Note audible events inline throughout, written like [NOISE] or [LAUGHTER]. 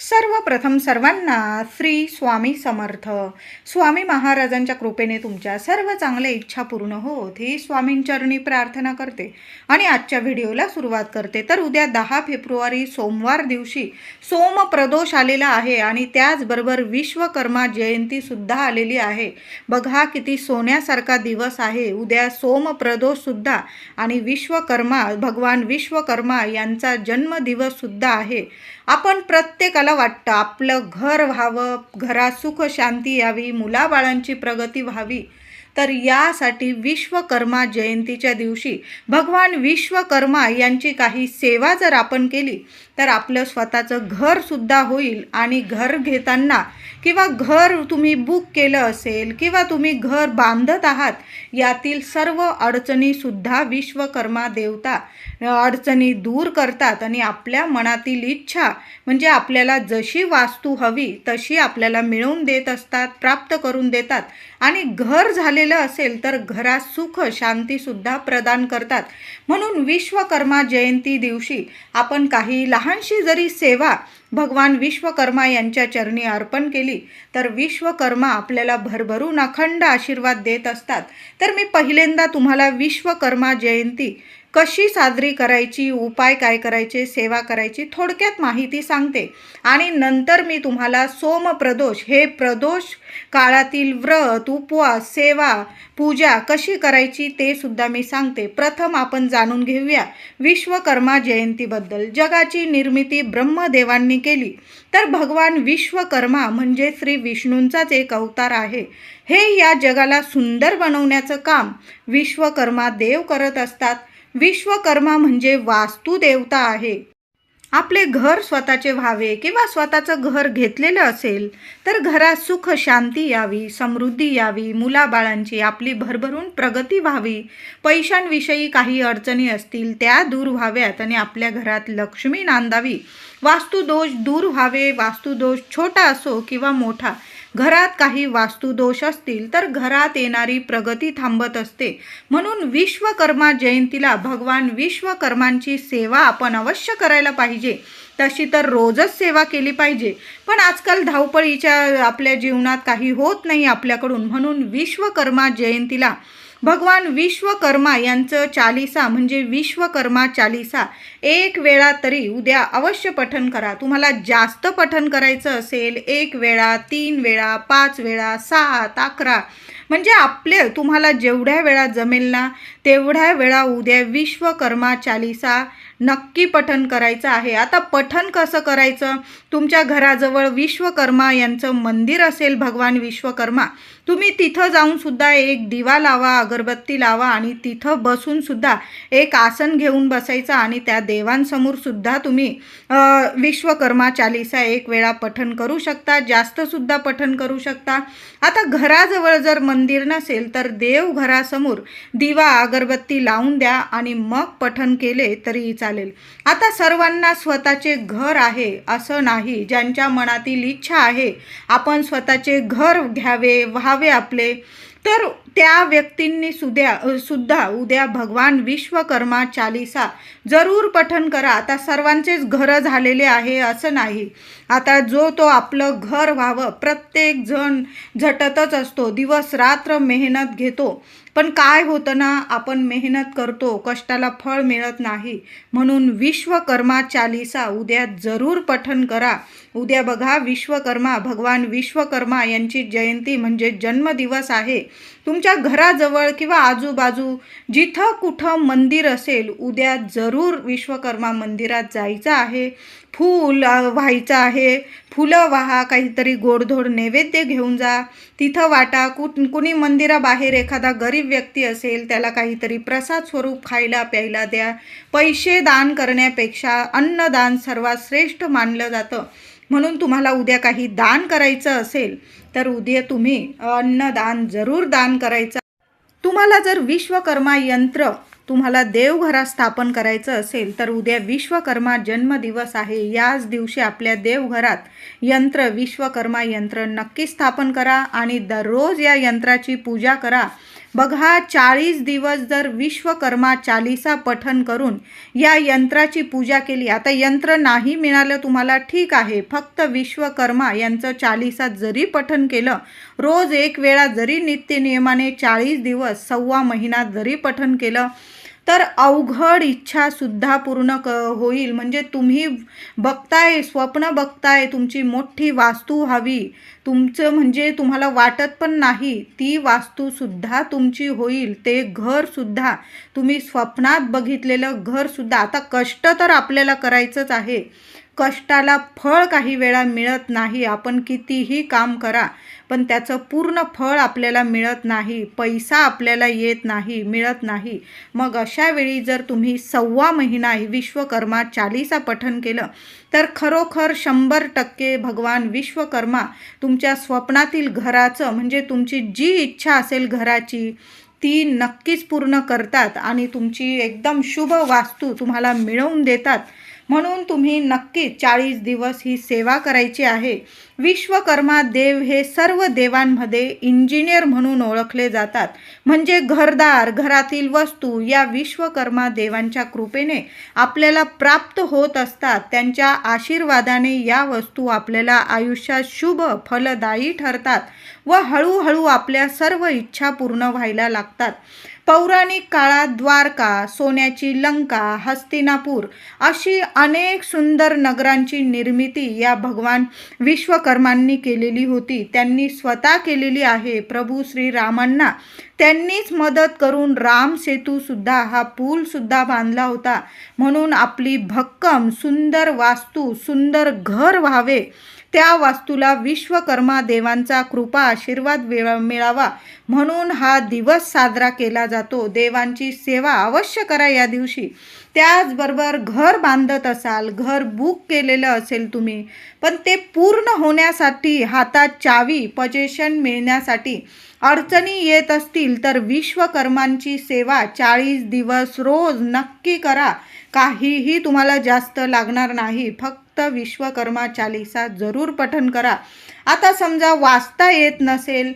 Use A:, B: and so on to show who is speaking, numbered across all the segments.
A: सर्वप्रथम सर्वांना श्री स्वामी समर्थ. स्वामी महाराजांच्या कृपेने तुमच्या सर्व चांगल्या इच्छा पूर्ण होत. ही स्वामींचरणी प्रार्थना करते आणि आजच्या व्हिडिओला सुरुवात करते. तर उद्या दहा फेब्रुवारी सोमवार दिवशी सोम प्रदोष आलेला आहे आणि त्याचबरोबर विश्वकर्मा जयंतीसुद्धा आलेली आहे. बघा किती सोन्यासारखा दिवस आहे. उद्या सोम आणि विश्वकर्मा भगवान विश्वकर्मा यांचा जन्मदिवससुद्धा आहे. आपण प्रत्येकाला वाटतं आपलं घर व्हावं घरात सुख शांती यावी मुलाबाळांची प्रगती व्हावी. तर यासाठी विश्वकर्मा जयंतीच्या दिवशी भगवान विश्वकर्मा यांची काही सेवा जर आपण केली तर आपलं स्वतःचं घरसुद्धा होईल आणि घर घेताना किंवा घर तुम्ही बुक केलं असेल किंवा तुम्ही घर बांधत आहात यातील सर्व अडचणीसुद्धा विश्वकर्मा देवता अडचणी दूर करतात आणि आपल्या मनातील इच्छा म्हणजे आपल्याला जशी वास्तू हवी तशी आपल्याला मिळवून देत असतात प्राप्त करून देतात. आणि घर झालेलं असेल तर घरात सुख शांतीसुद्धा प्रदान करतात. म्हणून विश्वकर्मा जयंती दिवशी आपण काही लहान लहानशी जरी सेवा भगवान विश्वकर्मा यांच्या चरणी अर्पण केली तर विश्वकर्मा आपल्याला भरभरून अखंड आशीर्वाद देत असतात. तर मी पहिल्यांदा तुम्हाला विश्वकर्मा जयंती कशी साजरी करायची उपाय काय करायचे सेवा करायची थोडक्यात माहिती सांगते. आणि नंतर मी तुम्हाला सोम प्रदोष हे प्रदोष काळातील व्रत उपवास सेवा पूजा कशी करायची ते सुद्धा मी सांगते. प्रथम आपण जाणून घेऊया विश्वकर्मा जयंतीबद्दल. जगाची निर्मिती ब्रह्मदेवांनी केली. तर भगवान विश्वकर्मा म्हणजे श्री विष्णूंचाच एक अवतार आहे. हे या जगाला सुंदर बनवण्याचं काम विश्वकर्मा देव करत असतात. विश्वकर्मा म्हणजे वास्तुदेवता आहे. आपले घर स्वतःचे व्हावे किंवा स्वतःचं घर घेतलेलं असेल तर घरात सुख शांती यावी समृद्धी यावी मुलाबाळांची आपली भरभरून प्रगती व्हावी. पैशांविषयी काही अडचणी असतील त्या दूर व्हाव्यात आणि आपल्या घरात लक्ष्मी नांदावी. वास्तुदोष दूर व्हावे वास्तुदोष छोटा असो किंवा मोठा घरात काही वास्तुदोष असतील तर घरात येणारी प्रगती थांबत असते. म्हणून विश्वकर्मा जयंतीला भगवान विश्वकर्मांची सेवा आपण अवश्य करायला पाहिजे. तशी तर रोजच सेवा केली पाहिजे. पण आजकाल धावपळीच्या आपल्या जीवनात काही होत नाही आपल्याकडून. म्हणून विश्वकर्मा जयंतीला भगवान विश्वकर्मा यांचं चालिसा म्हणजे विश्वकर्मा चालिसा. एक वेळा तरी उद्या अवश्य पठन करा. तुम्हाला जास्त पठन करायचं असेल एक वेळा तीन वेळा पाच वेळा सात अकरा. म्हणजे आपले तुम्हाला जेवढ्या वेळा जमेल ना तेवढ्या वेळा उद्या विश्वकर्मा चालिसा नक्की पठन करायचं आहे. आता पठन कसं करायचं? तुमच्या घराजवळ विश्वकर्मा यांचं मंदिर असेल भगवान विश्वकर्मा तुम्ही तिथं जाऊनसुद्धा एक दिवा लावा अगरबत्ती लावा आणि तिथं बसूनसुद्धा एक आसन घेऊन बसायचं आणि त्या देवांसमोरसुद्धा तुम्ही विश्वकर्मा चालिसा एक वेळा पठन करू शकता जास्तसुद्धा पठन करू शकता. आता घराजवळ जर मंदिर नसेल तर देवघरासमोर दिवा अगरबत्ती लावून द्या आणि मग पठन केले तरीही चालेल. आता सर्वांना स्वतःचे घर आहे असं नाही. ज्यांच्या मनातील इच्छा आहे आपण स्वतःचे घर घ्यावे व्हावे आपले. तर त्या व्यक्तींनी सुद्या सुद्धा उद्या भगवान विश्वकर्मा चालिसा जरूर पठन करा. आता सर्वांचेच घरं झालेले आहे असं नाही. आता जो तो आपलं घर व्हावं प्रत्येक जण झटतच असतो. दिवस रात्र मेहनत घेतो. पण काय होतं ना आपण मेहनत करतो कष्टाला फळ मिळत नाही. म्हणून विश्वकर्मा चालिसा उद्या जरूर पठन करा. उद्या बघा विश्वकर्मा भगवान विश्वकर्मा यांची जयंती म्हणजे जन्मदिवस आहे. तुमच्या घराजवळ किंवा आजूबाजू जिथं कुठं मंदिर असेल उद्या जरूर विश्वकर्मा मंदिरात जायचं आहे. फूल व्हायचं आहे. फुलं वाहा काहीतरी गोडधोड नैवेद्य घेऊन जा. तिथं वाटा कुठ कुणी मंदिराबाहेर एखादा गरीब व्यक्ती असेल त्याला काहीतरी प्रसाद स्वरूप खायला प्यायला द्या. पैसे दान करण्यापेक्षा अन्नदान सर्वात श्रेष्ठ मानलं जातं. म्हणून तुम्हाला उद्या काही दान करायचं असेल तर उद्या तुम्ही अन्नदान जरूर दान करायचं. तुम्हाला जर विश्वकर्मा यंत्र तुम्हाला देवघरात स्थापन करायचं असेल तर उद्या विश्वकर्मा जन्मदिवस आहे. याच दिवशी आपल्या देवघरात यंत्र विश्वकर्मा यंत्र नक्की स्थापन करा आणि दररोज या यंत्राची पूजा करा. बघा चाळीस दिवस जर विश्वकर्मा चालिसा पठन करून या यंत्राची पूजा केली आता यंत्र नाही मिळालं तुम्हाला ठीक आहे. फक्त विश्वकर्मा यांचं चालिसा जरी पठन केलं रोज एक वेळा जरी नित्यनियमाने चाळीस दिवस सव्वा महिना जरी पठन केलं तर अवघड इच्छासुद्धा पूर्ण क होईल. म्हणजे तुम्ही बघताय स्वप्न बघताय तुमची मोठी वास्तू हवी. तुमचं म्हणजे तुम्हाला वाटत पण नाही ती वास्तूसुद्धा तुमची होईल. ते घरसुद्धा तुम्ही स्वप्नात बघितलेलं घरसुद्धा आता कष्ट तर आपल्याला करायचंच आहे. कष्टाला फळ काही वेळा मिळत नाही. आपण कितीही काम करा पण त्याचं पूर्ण फळ आपल्याला मिळत नाही. पैसा आपल्याला येत नाही मिळत नाही. मग अशा वेळी जर तुम्ही सव्वा महिना विश्वकर्मा चालिसा पठन केलं तर खरोखर शंभर टक्के भगवान विश्वकर्मा तुमच्या स्वप्नातील घराचं म्हणजे तुमची जी इच्छा असेल घराची ती नक्कीच पूर्ण करतात आणि तुमची एकदम शुभ वास्तू तुम्हाला मिळवून देतात. म्हणून तुम्ही नक्की चाळीस दिवस ही सेवा करायची आहे. विश्वकर्मा देव हे सर्व देवांमध्ये इंजिनियर म्हणून ओळखले जातात. म्हणजे घरदार घरातील वस्तू या विश्वकर्मा देवांच्या कृपेने आपल्याला प्राप्त होत असतात. त्यांच्या आशीर्वादाने या वस्तू आपल्याला आयुष्यात शुभ फलदायी ठरतात व हळूहळू आपल्या सर्व इच्छा पूर्ण व्हायला लागतात. पौराणिक काळात द्वारका सोन्याची लंका हस्तिनापूर अशी अनेक सुंदर नगरांची निर्मिती या भगवान विश्वकर्मांनी केलेली होती. त्यांनी स्वतः केलेली आहे. प्रभू श्रीरामांना त्यांनीच मदत करून राम सेतूसुद्धा हा पूलसुद्धा बांधला होता. म्हणून आपली भक्कम सुंदर वास्तू सुंदर घर व्हावे. त्या वास्तूला विश्वकर्मा देवांचा कृपा आशीर्वाद मिळावा म्हणून हा दिवस साजरा केला जातो. देवांची सेवा अवश्य करा या दिवशी. त्याचबरोबर घर बांधत असाल घर बुक केलेलं असेल तुम्ही पण ते पूर्ण होण्यासाठी हातात चावी पजेशन मिळण्यासाठी अडचणी येत असतील तर विश्वकर्मांची सेवा चाळीस दिवस रोज नक्की करा. काहीही तुम्हाला जास्त लागणार नाही. फक्त विश्वकर्मा चालिसा जरूर पठन करा. आता समजा वाचता येत नसेल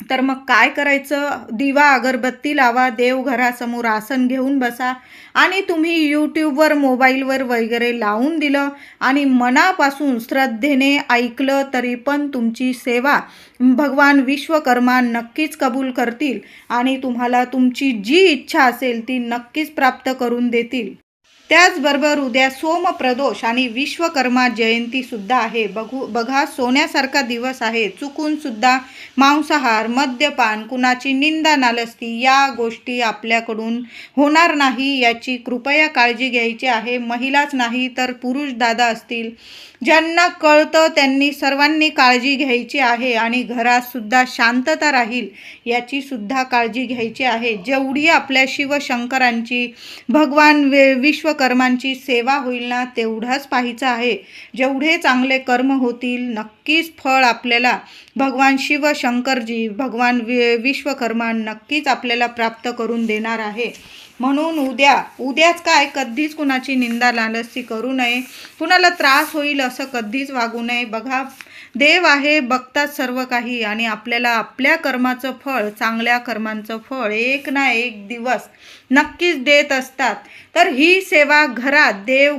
A: तर मग काय करायचं? दिवा अगरबत्ती लावा देवघरासमोर आसन घेऊन बसा. आणि तुम्ही यूट्यूबवर मोबाईलवर वगैरे लावून दिलं आणि मनापासून श्रद्धेने ऐकलं तरी पण तुमची सेवा भगवान विश्वकर्मा नक्कीच कबूल करतील आणि तुम्हाला तुमची जी इच्छा असेल ती नक्कीच प्राप्त करून देतील. त्याचबरोबर उद्या सोमप्रदोष आणि विश्वकर्मा जयंती सुद्धा आहे. बघू बघा सोन्यासारखा दिवस आहे. चुकून सुद्धा मांसाहार मद्यपान कुणाची निंदा नालस्ती या गोष्टी आपल्याकडून होणार नाही याची कृपया काळजी घ्यायची आहे. महिलाच नाही तर पुरुष दादा असतील. ज्यांना कळतं त्यांनी सर्वांनी काळजी घ्यायची आहे आणि घरात सुद्धा शांतता राहील याची सुद्धा काळजी घ्यायची आहे. जेवढी आपल्या शिवशंकरांची भगवान वे कर्मांची सेवा होईल ना तेवढाच पाहायचं आहे. जेवढे चांगले कर्म होतील नक्कीच फळ आपल्याला भगवान शिव शंकरजी भगवान वि विश्वकर्मा नक्कीच आपल्याला प्राप्त करून देणार आहे. म्हणून उद्या उद्याच काय? कधीच कुणाची निंदा लालसी करू नये. कुणाला त्रास होईल असं कधीच वागू नये. बघा देव आहे बघतात सर्व काही आणि आपल्याला आपल्या कर्माचं फळ चांगल्या कर्मांचं फळ एक ना एक दिवस नक्कीच देत असतात. तर ही सेवा घरात देव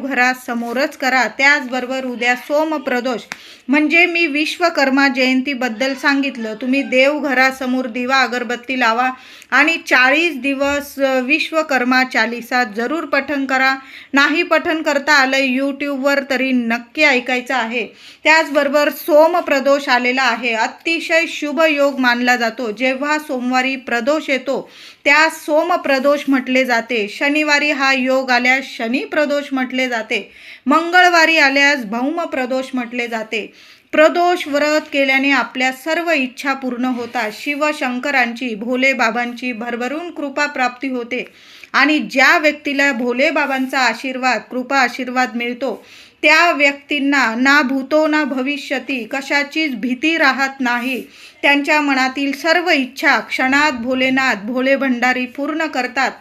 A: करा. त्याचबरोबर उद्या सोमप्रदोष. म्हणजे मी विश्वकर्मा जयंतीबद्दल सांगितलं. तुम्ही देव घरासमोर दिवा अगरबत्ती लावा आणि चाळीस दिवस विश्वकर्मा चालिसा जरूर पठन करा. नाही पठन करता आलं यूट्यूबवर तरी नक्की ऐकायचं आहे. त्याचबरोबर सोमप्रदोष आलेला आहे. अतिशय शुभ योग मानला जातो. जेव्हा सोमवारी प्रदोष येतो त्या सोमप्रदोष म्हटले जाते. शनिवारी हा योग आल्यास शनी प्रदोष म्हटले जाते. मंगळवारी आल्यास भौम प्रदोष म्हटले जाते. प्रदोष व्रत केल्याने आपल्या सर्व इच्छा पूर्ण होतात. शिवशंकरांची भोले बाबांची भरभरून कृपा प्राप्ती होते. आणि ज्या व्यक्तीला भोले बाबांचा आशीर्वाद कृपा आशीर्वाद मिळतो त्या व्यक्तींना ना भूतो ना भविष्यती कशाचीच भीती राहत नाही. त्यांच्या मनातील सर्व इच्छा क्षणात भोलेनाथ भोले भंडारी पूर्ण करतात.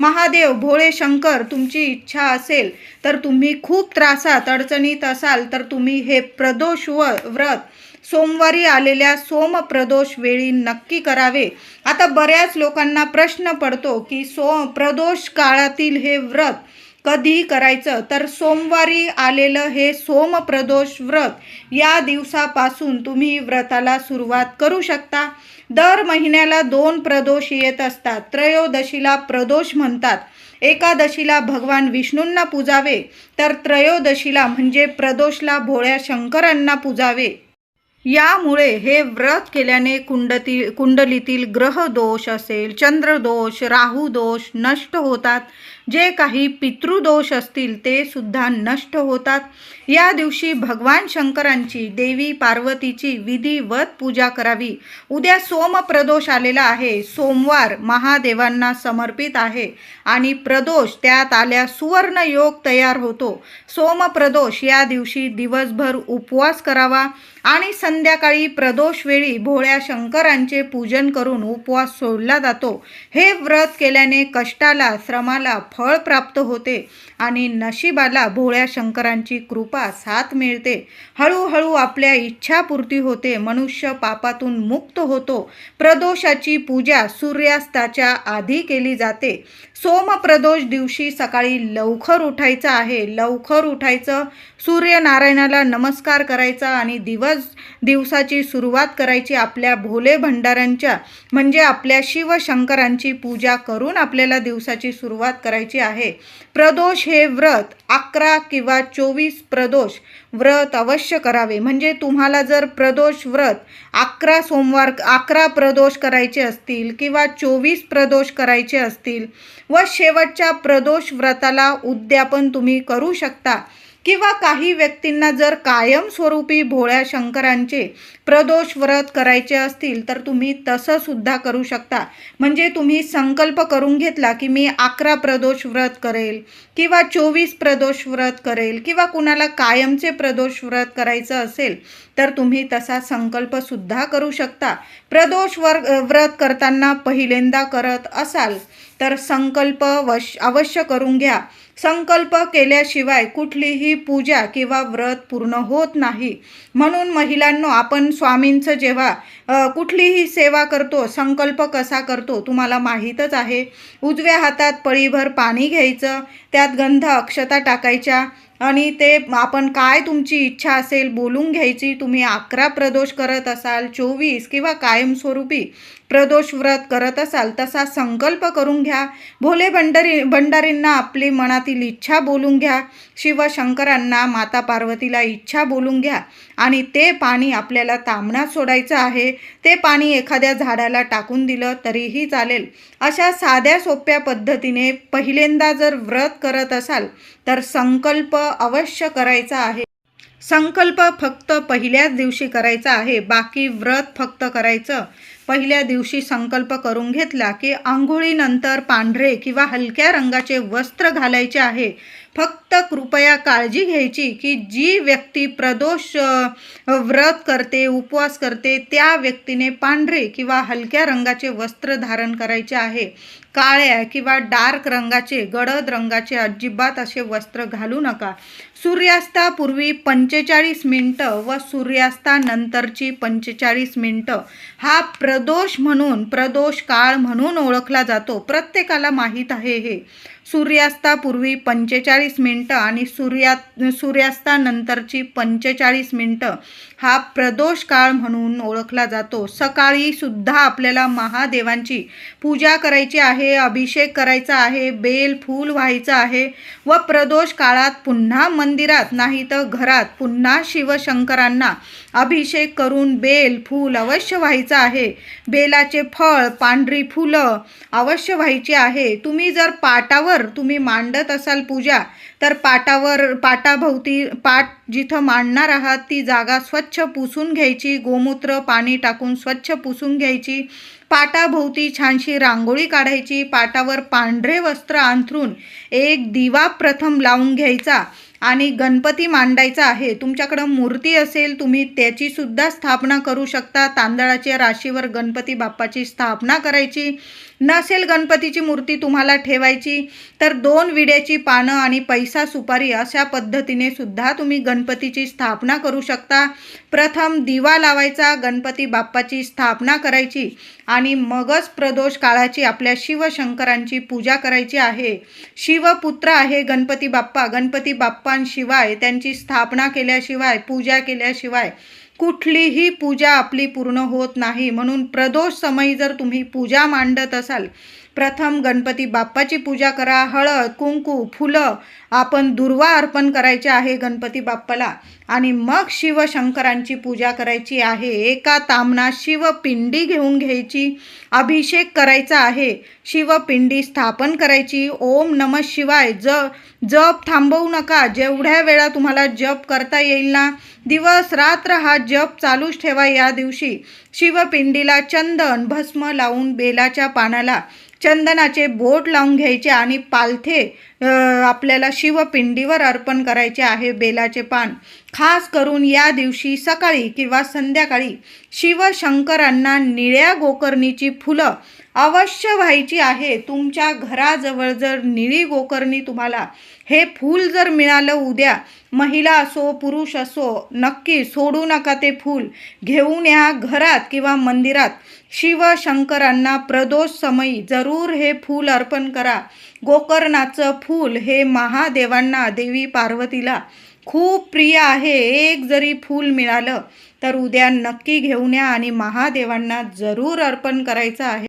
A: महादेव भोळे शंकर तुमची इच्छा असेल तर तुम्ही खूप त्रासात अडचणीत असाल तर तुम्ही हे प्रदोष व व्रत सोमवारी आलेल्या सोमप्रदोष वेळी नक्की करावे. आता बऱ्याच लोकांना प्रश्न पडतो की सो प्रदोष काळातील हे व्रत कधी करायचं तर सोमवारी आलेलं हे सोमप्रदोष व्रत. या दिवसापासून तुम्ही व्रताला सुरुवात करू शकता. दर महिन्याला दोन प्रदोष येत असतात. त्रयोदशीला प्रदोष म्हणतात. एकादशीला भगवान विष्णूंना पूजावे तर त्रयोदशीला म्हणजे प्रदोषला भोळ्या शंकरांना पूजावे. यामुळे हे व्रत केल्याने कुंडती कुंडलीतील ग्रह दोष असेल चंद्रदोष राहू दोष नष्ट होतात. जे काही पितृदोष असतील ते सुद्धा नष्ट होतात. या दिवशी भगवान शंकरांची देवी पार्वतीची विधिवत पूजा करावी. उद्या सोमप्रदोष आलेला आहे. सोमवार महादेवांना समर्पित आहे आणि प्रदोष त्यात आल्या सुवर्ण योग तयार होतो. सोमप्रदोष या दिवशी दिवसभर उपवास करावा. आणि संध्याकाळी प्रदोष वेळी भोळ्या शंकरांचे पूजन करून उपवास सोडला जातो. हे व्रत केल्याने कष्टाला श्रमाला फळ प्राप्त होते. आणि नशिबाला भोळ्या शंकरांची कृपा साथ मिळते. हळूहळू आपल्या इच्छापूर्ती होते. मनुष्य पापातून मुक्त होतो. प्रदोषाची पूजा सूर्यास्ताच्या आधी केली जाते. सोमप्रदोष दिवशी सकाळी लवकर उठायचं आहे. लवकर उठायचं सूर्यनारायणाला नमस्कार करायचा आणि दिवस दिवसाची सुरुवात करायची आपल्या भोले भंडारांच्या म्हणजे आपल्या शिवशंकरांची पूजा करून आपल्याला दिवसाची सुरुवात करायची आहे. प्रदोष हे व्रत अकरा किंवा चोवीस प्रदोष व्रत अवश्य करावे. म्हणजे तुम्हाला जर प्रदोष व्रत अकरा सोमवार अकरा प्रदोष करायचे असतील किंवा चोवीस प्रदोष करायचे असतील व शेवटच्या प्रदोष व्रताला उद्यापन तुम्ही करू शकता किंवा काही व्यक्तींना जर कायमस्वरूपी भोळ्या शंकरांचे प्रदोष व्रत करायचे असतील तर तुम्ही तसं सुद्धा करू शकता. म्हणजे तुम्ही संकल्प करून घेतला की मी अकरा प्रदोष व्रत करेल किंवा चोवीस प्रदोष व्रत करेल किंवा कुणाला कायमचे प्रदोष व्रत करायचं असेल तर तुम्ही तसा संकल्प सुद्धा करू शकता. प्रदोष वर व्रत करताना पहिल्यांदा करत असाल तर संकल्प वश अवश्य करून घ्या. संकल्प केल्याशिवाय कुठलीही पूजा किंवा व्रत पूर्ण होत नाही. म्हणून महिलांनो आपण स्वामींचं जेव्हा कुठलीही सेवा करतो संकल्प कसा करतो तुम्हाला माहीतच आहे. उजव्या हातात पळीभर पाणी घ्यायचं त्यात गंध अक्षता टाकायच्या आणि ते आपण काय तुमची इच्छा असेल बोलून घ्यायची तुम्ही अकरा प्रदोष करत असाल चोवीस किंवा कायमस्वरूपी प्रदोष व्रत करत असाल तसा संकल्प करून घ्या. भोले भंडारी भंडारींना आपली मनातील इच्छा बोलून घ्या. शिवशंकरांना माता पार्वतीला इच्छा बोलून घ्या. आणि ते पाणी आपल्याला तांबण्यात सोडायचं आहे. ते पाणी एखाद्या झाडाला टाकून दिलं तरीही चालेल. अशा साध्या सोप्या पद्धतीने पहिल्यांदा जर व्रत करत असाल तर संकल्प अवश्य करायचा आहे. संकल्प फक्त पहिल्याच दिवशी करायचा आहे. बाकी व्रत फक्त करायचं. पहिल्या दिवशी संकल्प करून घेतला की आंघोळीनंतर पांढरे किंवा हलक्या रंगाचे वस्त्र घालायचे आहे. फक्त कृपया काळजी घ्यायची की जी व्यक्ती प्रदोष व्रत करते उपवास करते त्या व्यक्तीने पांढरे किंवा हलक्या रंगाचे वस्त्र धारण करायचे आहे. काळ्या किंवा डार्क रंगाचे गडद रंगाचे अजिबात असे वस्त्र घालू नका. सूर्यास्तापूर्वी पंचेचाळीस मिनटं व सूर्यास्तानंतरची पंचेचाळीस मिनटं. हा प्रदोष म्हणून प्रदोष काळ म्हणून ओळखला जातो. प्रत्येकाला माहीत आहे हे. सूर्यास्तापूर्वी पंचेचाळीस मिनटं आणि सूर्या सूर्यास्तानंतरची पंचेचाळीस मिनटं हा प्रदोष काळ म्हणून ओळखला जातो. सकाळी सुद्धा आपल्याला महादेवांची पूजा करायची आहे अभिषेक करायचा आहे बेल फूल व्हायचं आहे व प्रदोष काळात पुन्हा मंदिरात नाही तर घरात पुन्हा शिवशंकरांना अभिषेक करून बेल फूल अवश्य व्हायचं आहे. बेलाचे फळ पांढरी फुलं अवश्य व्हायची आहे. तुम्ही जर पाटावर तुम्ही मांडत असाल पूजा तर पाटावर पाटाभोवती पाट जिथं मांडणार आहात ती जागा स्वच्छ पुसून घ्यायची गोमूत्र पाणी टाकून स्वच्छ पुसून घ्यायची पाटाभोवती छानशी रांगोळी काढायची पाटावर पांढरे वस्त्र अंथरून एक दिवा प्रथम लावून घ्यायचा आणि गणपती मांडायचा आहे. तुमच्याकडं मूर्ती असेल तुम्ही त्याची सुद्धा स्थापना करू शकता. तांदळाच्या राशीवर गणपती बाप्पाची स्थापना करायची. नसेल गणपतीची मूर्ती तुम्हाला ठेवायची तर दोन विड्याची पानं आणि पैसा सुपारी अशा पद्धतीने सुद्धा तुम्ही गणपतीची स्थापना करू शकता. प्रथम दिवा लावायचा गणपती बाप्पाची स्थापना करायची आणि मगच प्रदोष काळाची आपल्या शिवशंकरांची पूजा करायची आहे. शिवपुत्र आहे गणपती बाप्पा. गणपती बाप्पांशिवाय त्यांची स्थापना केल्याशिवाय पूजा केल्याशिवाय कुठलीही पूजा आपली पूर्ण होत नाही. म्हणून प्रदोष समयी जर तुम्ही पूजा मांडत असाल प्रथम गणपती बाप्पाची पूजा करा. हळद कुंकू फुलं आपण दुर्वा अर्पण करायचे आहे गणपती बाप्पाला. आणि मग शिवशंकरांची पूजा करायची आहे. एका तामणात शिवपिंडी घेऊन घ्यायची. अभिषेक करायचा आहे. शिवपिंडी स्थापन करायची. ओम नम शिवाय ज जप थांबवू नका. जेवढ्या वेळा तुम्हाला जप करता येईल ना दिवस रात्र हा जप चालूच ठेवा या दिवशी. शिवपिंडीला चंदन भस्म लावून बेलाच्या पानाला चंदनाचे बोट लावून घ्यायचे आणि पालथे आपल्याला शिवपिंडीवर अर्पण करायचे आहे बेलाचे पान. खास करून या दिवशी सकाळी किंवा संध्याकाळी शिवशंकरांना निळ्या गोकर्णीची फुलं अवश्य व्हायची आहे. तुमच्या घराजवळ जर निळी गोकर्णी तुम्हाला हे फूल जर मिळालं उद्या महिला असो पुरुष असो नक्की सोडू नका ते फूल. घेऊन या घरात किंवा मंदिरात. शिवशंकरांना प्रदोष समयी जरूर हे फूल अर्पण करा. गोकर्णाचं फूल हे महादेवांना देवी पार्वतीला खूप प्रिय आहे. एक जरी फूल मिळालं तर उद्या नक्की घेऊन या आणि महादेवांना जरूर अर्पण करायचं आहे.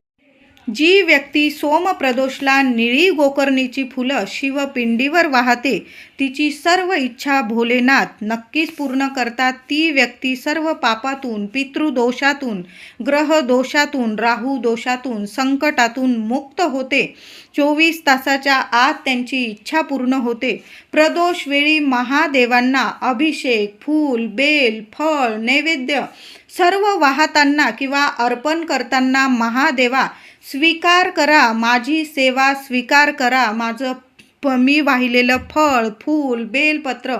A: जी व्यक्ती सोमप्रदोषला निळी गोकर्णीची फुलं शिवपिंडीवर वाहते तिची सर्व इच्छा भोलेनाथ नक्कीच पूर्ण करतात. ती व्यक्ती सर्व पापातून पितृदोषातून ग्रहदोषातून राहू दोषातून संकटातून मुक्त होते. चोवीस तासाच्या आत त्यांची इच्छा पूर्ण होते. प्रदोष वेळी महादेवांना अभिषेक फूल बेल फळ नैवेद्य सर्व वाहताना किंवा अर्पण करताना महादेवा स्वीकार करा माझी सेवा स्वीकार करा माझं प मी वाहिलेलं फळ फूल बेलपत्र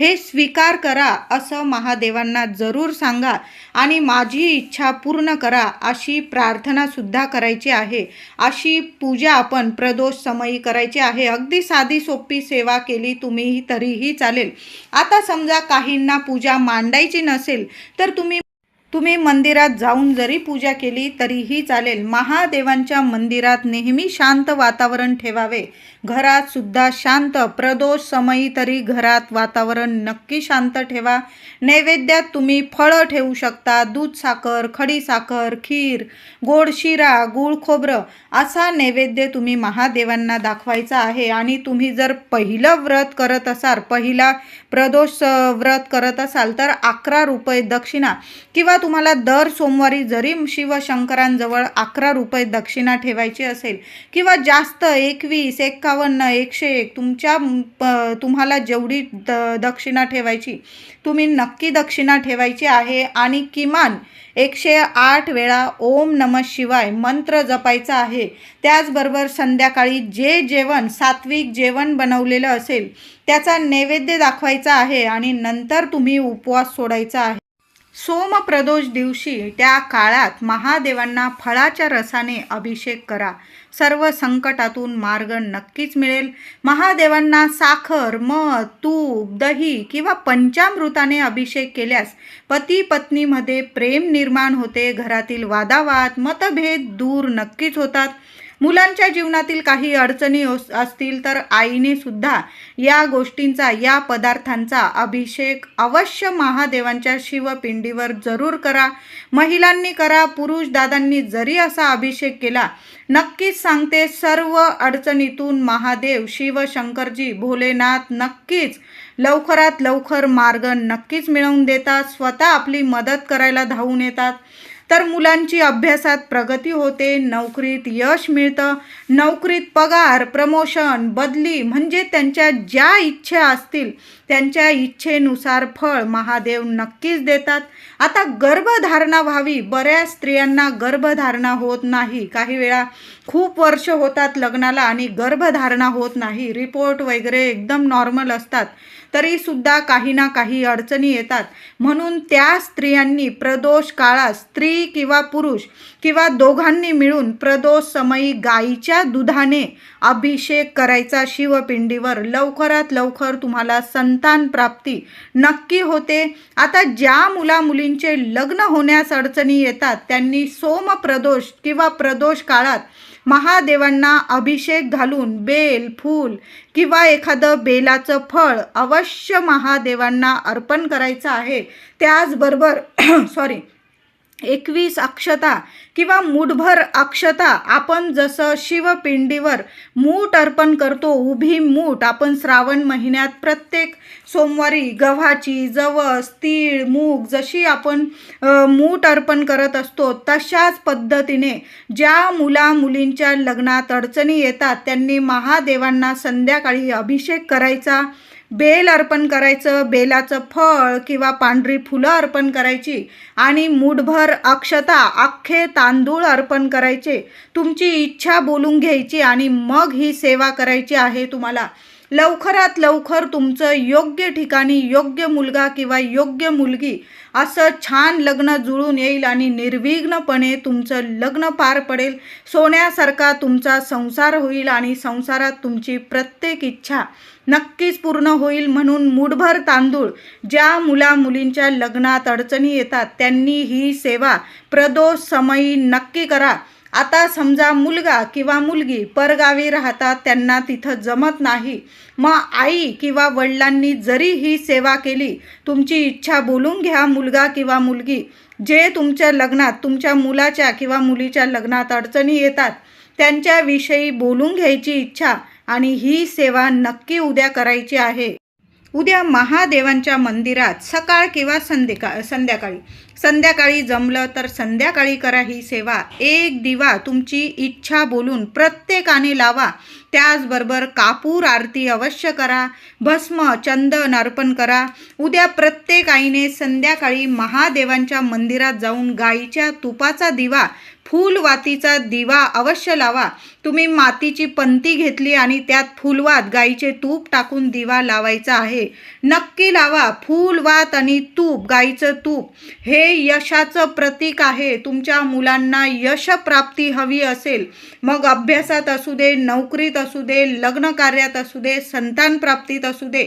A: हे स्वीकार करा असं महादेवांना जरूर सांगा आणि माझी इच्छा पूर्ण करा अशी प्रार्थनासुद्धा करायची आहे. अशी पूजा आपण प्रदोष समयी करायची आहे. अगदी साधी सोपी सेवा केली तुम्ही तरीही चालेल. आता समजा काहींना पूजा मांडायची नसेल तर तुम्ही तुम्ही मंदिरात जाऊन जरी पूजा केली तरीही चालेल. महादेवांच्या मंदिरात नेहमी शांत वातावरण ठेवावे. घरात सुद्धा शांत प्रदोष समयी तरी घरात वातावरण नक्की शांत ठेवा. नैवेद्यात तुम्ही फळं ठेवू शकता दूध साखर खडी साखर खीर गोड शिरा गूळ खोबरं असा नैवेद्य तुम्ही महादेवांना दाखवायचा आहे. आणि तुम्ही जर पहिलं व्रत करत असाल पहिला प्रदोष व्रत करत असाल तर अकरा रुपये दक्षिणा किंवा तुम्हाला दर सोमवारी जरी शिवशंकरांजवळ अकरा रुपये दक्षिणा ठेवायची असेल किंवा जास्त एकवीस एक्कावन्न एकशे एक तुमच्या प- तुम्हाला जेवढी द दक्षिणा ठेवायची तुम्ही नक्की दक्षिणा ठेवायची आहे आणि किमान एकशे आठ वेळा ओम नम शिवाय मंत्र जपायचा आहे. त्याचबरोबर संध्याकाळी जे जेवण सात्विक जेवण बनवलेलं असेल त्याचा नैवेद्य दाखवायचा आहे आणि नंतर तुम्ही उपवास सोडायचा आहे. सोमप्रदोष दिवशी त्या काळात महादेवांना फळाच्या रसाने अभिषेक करा. सर्व संकटातून मार्ग नक्कीच मिळेल. महादेवांना साखर मध तूप दही किंवा पंचामृताने अभिषेक केल्यास पती पत्नीमध्ये प्रेम निर्माण होते. घरातील वादावाद मतभेद दूर नक्कीच होतात. मुलांच्या जीवनातील काही अडचणी असतील तर आईने सुद्धा या गोष्टींचा या पदार्थांचा अभिषेक अवश्य महादेवांच्या शिवपिंडीवर जरूर करा. महिलांनी करा पुरुष दादांनी जरी असा अभिषेक केला नक्कीच सांगते सर्व अडचणीतून महादेव शिवशंकरजी भोलेनाथ नक्कीच लवकरात लवकर मार्ग नक्कीच मिळवून देतात. स्वतः आपली मदत करायला धावून येतात. तर मुलांची अभ्यासात प्रगती होते नोकरीत यश मिळतं नोकरीत पगार प्रमोशन बदली म्हणजे त्यांच्या ज्या इच्छा असतील त्यांच्या इच्छेनुसार फळ महादेव नक्कीच देतात. आता गर्भधारणा व्हावी बऱ्याच स्त्रियांना गर्भधारणा होत नाही. काही वेळा खूप वर्ष होतात लग्नाला आणि गर्भधारणा होत नाही. रिपोर्ट वगैरे एकदम नॉर्मल असतात. तरीसुद्धा काही ना काही अडचणी येतात. म्हणून त्या स्त्रियांनी प्रदोष काळात स्त्री किंवा पुरुष किंवा दोघांनी मिळून प्रदोष समयी गाईच्या दुधाने अभिषेक करायचा शिवपिंडीवर. लवकरात लवकर तुम्हाला संतान प्राप्ती नक्की होते. आता ज्या मुला मुलींचे लग्न होण्यास अडचणी येतात त्यांनी सोम प्रदोष किंवा प्रदोष काळात महादेवांना अभिषेक घालून बेल फूल किंवा एखादं बेलाचं फळ अवश्य महादेवांना अर्पण करायचं आहे. त्याचबरोबर [COUGHS] सॉरी एकवीस अक्षता किंवा मूठभर अक्षता. आपण जसं शिवपिंडीवर मूठ अर्पण करतो उभी मूठ आपण श्रावण महिन्यात प्रत्येक सोमवारी गव्हाची जवस तीळ मूग जशी आपण मूठ अर्पण करत असतो तशाच पद्धतीने ज्या मुला मुलींच्या लग्नात अडचणी येतात त्यांनी महादेवांना संध्याकाळी अभिषेक करायचा. बेल अर्पण करायचं बेलाचं फळ किंवा पांढरी फुलं अर्पण करायची आणि मूठभर अक्षता अख्खे तांदूळ अर्पण करायचे. तुमची इच्छा बोलून घ्यायची आणि मग ही सेवा करायची आहे तुम्हाला. लवकरात लवकर तुमचं योग्य ठिकाणी योग्य मुलगा किंवा योग्य मुलगी असं छान लग्न जुळून येईल आणि निर्विघ्नपणे तुमचं लग्न पार पडेल. सोन्यासारखा तुमचा संसार होईल आणि संसारात तुमची प्रत्येक इच्छा नक्कीच पूर्ण होईल म्हणून मुठभर तांदूळ ज्या मुला मुलींच्या लग्नात अडचणी येतात त्यांनी ही सेवा प्रदोष समयी नक्की करा. आता समजा मुलगा किंवा मुलगी परगावी राहतात त्यांना तिथं जमत नाही. मग आई किंवा वडिलांनी जरी ही सेवा केली तुमची इच्छा बोलून घ्या मुलगा किंवा मुलगी. जे तुमच्या लग्नात तुमच्या मुलाच्या किंवा मुलीच्या लग्नात अडचणी येतात त्यांच्याविषयी बोलून घ्यायची इच्छा आणि ही सेवा नक्की उद्या करायची आहे. उद्या महादेवांच्या मंदिरात सकाळ किंवा संध्याका संध्याकाळी. संध्याकाळी जमलं तर संध्याकाळी करा ही सेवा. एक दिवा तुमची इच्छा बोलून प्रत्येकाने लावा. त्याचबरोबर कापूर आरती अवश्य करा. भस्म चंदन अर्पण करा. उद्या प्रत्येक आईने संध्याकाळी महादेवांच्या मंदिरात जाऊन गाईच्या तुपाचा दिवा फूलवातीचा दिवा अवश्य लावा. तुम्ही मातीची पंती घेतली आणि त्यात फुलवात गाईचे तूप टाकून दिवा लावायचा आहे. नक्की लावा फुलवात आणि तूप गाईचं तूप. हे यशाचं प्रतीक आहे. तुमच्या मुलांना यशप्राप्ती हवी असेल. मग अभ्यासात असू दे नोकरीत असू दे लग्न कार्यात असू दे संतान प्राप्तीत असू दे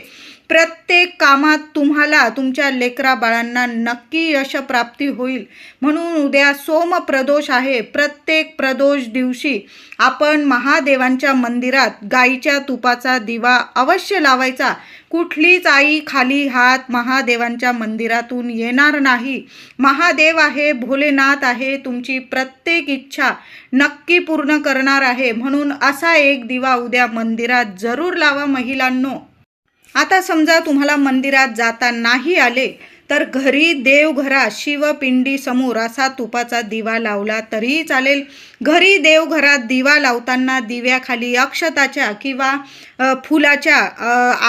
A: प्रत्येक कामात तुम्हाला तुमच्या लेकरा बाळांना नक्की यशप्राप्ती होईल. म्हणून उद्या सोम प्रदोष आहे. प्रत्येक प्रदोष दिवशी आपण महादेवांच्या मंदिरात गाईच्या तुपाचा दिवा अवश्य लावायचा. कुठलीच आई खाली हात महादेवांच्या मंदिरातून येणार नाही. महादेव आहे भोलेनाथ आहे तुमची प्रत्येक इच्छा नक्की पूर्ण करणार आहे. म्हणून असा एक दिवा उद्या मंदिरात जरूर लावा महिलांनो. आता समजा तुम्हाला मंदिरात जाता नाही आले तर घरी देवघरात शिवपिंडी समोर असा तुपाचा दिवा लावला तरीही चालेल. घरी देवघरात दिवा लावताना दिव्याखाली अक्षताच्या किंवा फुलाच्या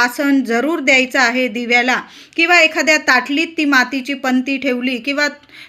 A: आसन जरूर द्यायचं आहे दिव्याला. किंवा एखाद्या ताटलीत ती मातीची पंती ठेवली किंवा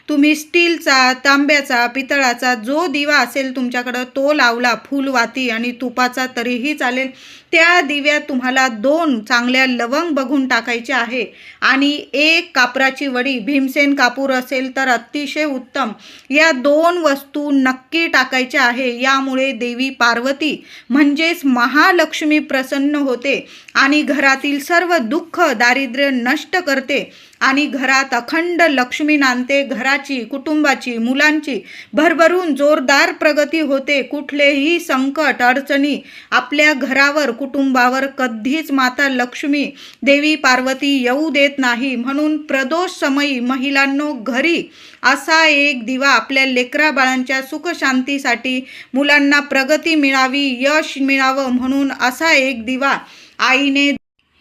A: तुम्ही स्टीलचा तांब्याचा पितळाचा जो दिवा असेल तुमच्याकडं तो लावला फुलवाती आणि तुपाचा तरीही चालेल. त्या दिव्यात तुम्हाला दोन चांगल्या लवंग बघून टाकायचे आहे. आणि एक कापराची वडी भीमसेन कापूर असेल तर अतिशय उत्तम. या दोन वस्तू नक्की टाकायच्या आहे. यामुळे देवी पार्वती म्हणजेच महालक्ष्मी प्रसन्न होते आणि घरातील सर्व दुःख दारिद्र्य नष्ट करते. आणि घरात अखंड लक्ष्मी नांदते घराची कुटुंबाची मुलांची. भरभरून जोरदार प्रगती होते. कुठलेही संकट अडचणी आपल्या घरावर कुटुंबावर कधीच माता लक्ष्मी देवी पार्वती येऊ देत नाही. म्हणून प्रदोष समयी महिलांनो घरी असा एक दिवा आपल्या लेकरा बाळांच्या सुखशांतीसाठी मुलांना प्रगती मिळावी यश मिळावं म्हणून असा एक दिवा आईने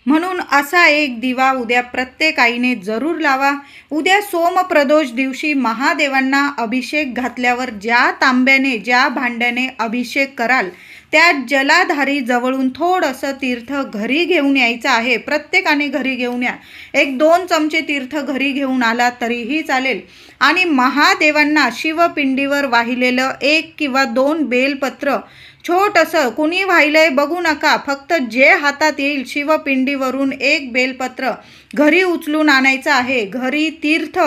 A: म्हणून असा एक दिवा उद्या प्रत्येक आईने जरूर लावा. उद्या सोमप्रदोष दिवशी महादेवांना अभिषेक घातल्यावर ज्या तांब्याने ज्या भांड्याने अभिषेक कराल त्या जलाधारी जवळून थोडंसं तीर्थ घरी घेऊन यायचं आहे. प्रत्येकाने घरी घेऊन या. एक दोन चमचे तीर्थ घरी घेऊन आला तरीही चालेल. आणि महादेवांना शिवपिंडीवर वाहिलेलं एक किंवा दोन बेलपत्र छोटंसं कुणी वाहिलंय बघू नका. फक्त जे हातात येईल शिवपिंडीवरून एक बेलपत्र घरी उचलून आणायचं आहे. घरी तीर्थ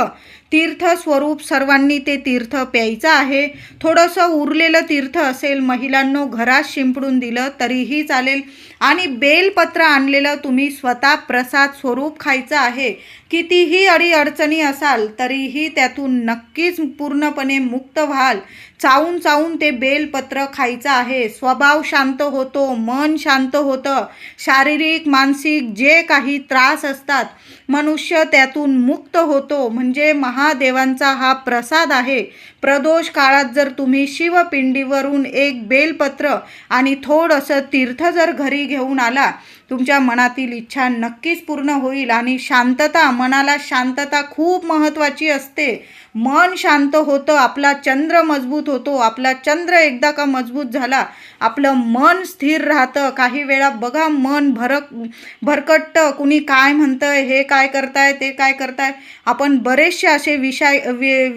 A: तीर्थ स्वरूप सर्वांनी ते तीर्थ प्यायचं आहे. थोडंसं उरलेलं तीर्थ असेल महिलांनो घरात शिंपडून दिलं तरीही चालेल. आणि बेलपत्र आणलेलं तुम्ही स्वतः प्रसाद स्वरूप खायचं आहे. कितीही अडीअडचणी असाल तरीही त्यातून नक्कीच पूर्णपणे मुक्त व्हाल. चावून चावून ते बेलपत्र खायचं आहे. स्वभाव शांत होतो मन शांत होतं. शारीरिक मानसिक जे काही त्रास असतात मनुष्य त्यातून मुक्त होतो म्हणजे महादेवांचा हा प्रसाद आहे. प्रदोष काळात जर तुम्ही शिवपिंडीवरून एक बेलपत्र आणि थोडंसं तीर्थ जर घरी घेऊन आला तुमच्या मनातील इच्छा नक्कीच पूर्ण होईल आणि शांतता मनाला शांतता खूप महत्त्वाची असते. मन शांत होतं आपला चंद्र मजबूत होतो आपला चंद्र एकदा का मजबूत झाला आपलं मन स्थिर राहतं. काही वेळा बघा मन भरक भरकटतं. कुणी काय म्हणतंय हे काय करताय ते काय करताय. आपण बरेचसे असे विषय वि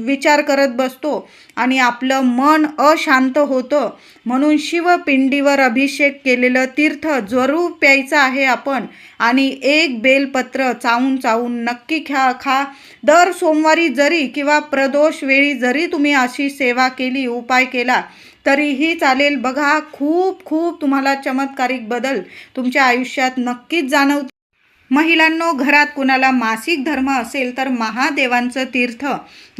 A: विचार करत बसतो आणि आपलं मन अशांत होतं. म्हणून शिवपिंडीवर अभिषेक केलेलं तीर्थ जरूर प्यायचं आहे आपण. आणि एक बेलपत्र चावून चावून नक्की खा खा. दर सोमवारी जरी किंवा प्रदोष वेळी जरी तुम्ही अशी सेवा केली उपाय केला तरीही चालेल. बघा खूप खूप तुम्हाला चमत्कारिक बदल तुमच्या आयुष्यात नक्कीच जाणवतो महिलांनो घरात कुणाला मासिक धर्म असेल तर महादेवांचं तीर्थ.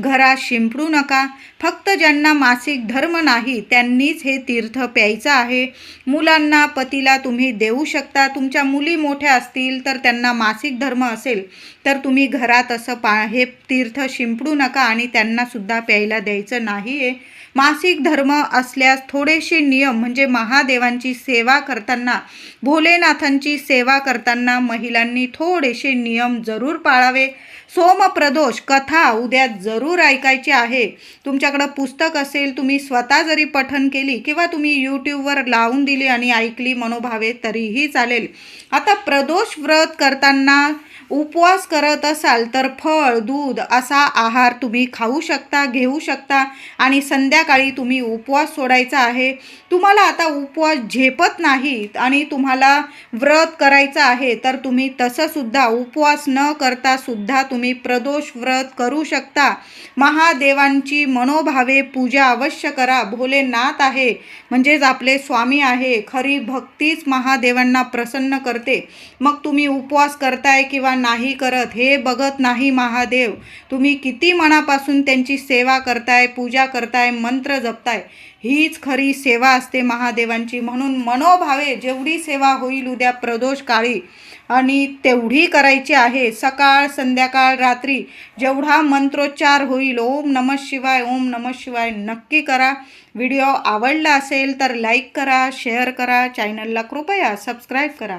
A: घरात शिंपडू नका. फक्त ज्यांना मासिक धर्म नाही त्यांनीच हे तीर्थ प्यायचं आहे. मुलांना पतीला तुम्ही देऊ शकता. तुमच्या मुली मोठ्या असतील तर त्यांना मासिक धर्म असेल तर तुम्ही घरात असं पा हे तीर्थ शिंपडू नका आणि त्यांनासुद्धा प्यायला द्यायचं नाही आहे मासिक धर्म असल्यास थोडेसे नियम म्हणजे महादेवांची सेवा करताना भोलेनाथांची सेवा करताना महिलांनी थोडेसे नियम जरूर पाळावे. सोमप्रदोष कथा उद्या जरूर ऐकायची आहे. तुमच्याकडं पुस्तक असेल तुम्ही स्वतः जरी पठन केली किंवा तुम्ही यूट्यूबवर लावून दिली आणि ऐकली मनोभावे तरीही चालेल. आता प्रदोष व्रत करताना उपवास करत असाल तर फळ दूध असा आहार तुम्ही खाऊ शकता घेऊ शकता आणि संध्याकाळी तुम्ही उपवास सोडायचा आहे. तुम्हाला आता उपवास झेपत नाही आणि तुम्हाला व्रत करायचं आहे तर तुम्ही तसंसुद्धा उपवास न करता सुद्धा तुम्ही प्रदोष व्रत करू शकता. महादेवांची मनोभावे पूजा अवश्य करा. भोलेनाथ आहे म्हणजेच आपले स्वामी आहे. खरी भक्तीच महादेवांना प्रसन्न करते. मग तुम्ही उपवास करताय किंवा नाही करत. हे बघत नाही महादेव. तुम्ही किती मनापासून त्यांची सेवा करताय पूजा करताय मंत्र जपताय. हीच खरी सेवा असते महादेवांची. म्हणून मनोभावे जेवढी सेवा होईल उद्या प्रदोष काळी. आणि तेवढी करायची आहे. सकाळ संध्याकाळ रात्री जेवढा मंत्रोच्चार होईल ओम नम शिवाय ओम नम शिवाय नक्की करा. व्हिडिओ आवडला असेल तर लाईक करा शेअर करा चॅनलला कृपया सबस्क्राईब करा.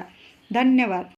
A: धन्यवाद.